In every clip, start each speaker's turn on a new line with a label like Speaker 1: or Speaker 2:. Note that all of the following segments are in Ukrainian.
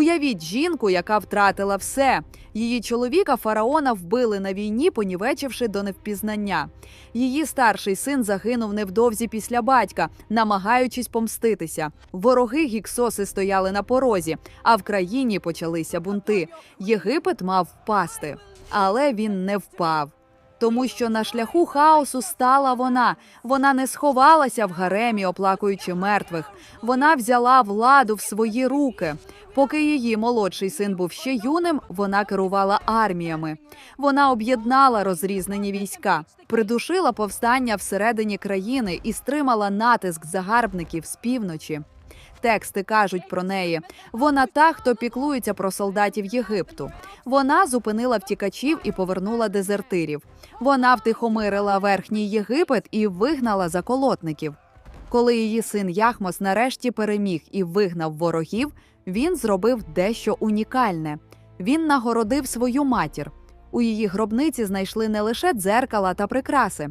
Speaker 1: Уявіть жінку, яка втратила все. Її чоловіка фараона вбили на війні, понівечивши до невпізнання. Її старший син загинув невдовзі після батька, намагаючись помститися. Вороги гіксоси стояли на порозі, а в країні почалися бунти. Єгипет мав впасти, але він не впав. Тому що на шляху хаосу стала вона. Вона не сховалася в гаремі, оплакуючи мертвих. Вона взяла владу в свої руки. Поки її молодший син був ще юним, вона керувала арміями. Вона об'єднала розрізнені війська, придушила повстання всередині країни і стримала натиск загарбників з півночі. Тексти кажуть про неї. Вона та, хто піклується про солдатів Єгипту. Вона зупинила втікачів і повернула дезертирів. Вона втихомирила верхній Єгипет і вигнала заколотників. Коли її син Яхмос нарешті переміг і вигнав ворогів, він зробив дещо унікальне. Він нагородив свою матір. У її гробниці знайшли не лише дзеркала та прикраси.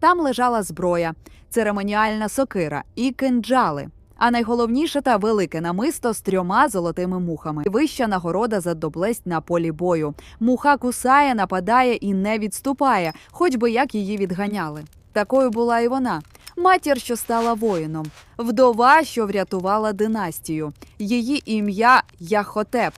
Speaker 1: Там лежала зброя, церемоніальна сокира і кинджали. А найголовніше та велике намисто з трьома золотими мухами. Вища нагорода за доблесть на полі бою. Муха кусає, нападає і не відступає, хоч би як її відганяли. Такою була і вона. Матір, що стала воїном, вдова, що врятувала династію. Її ім'я Яхотеп.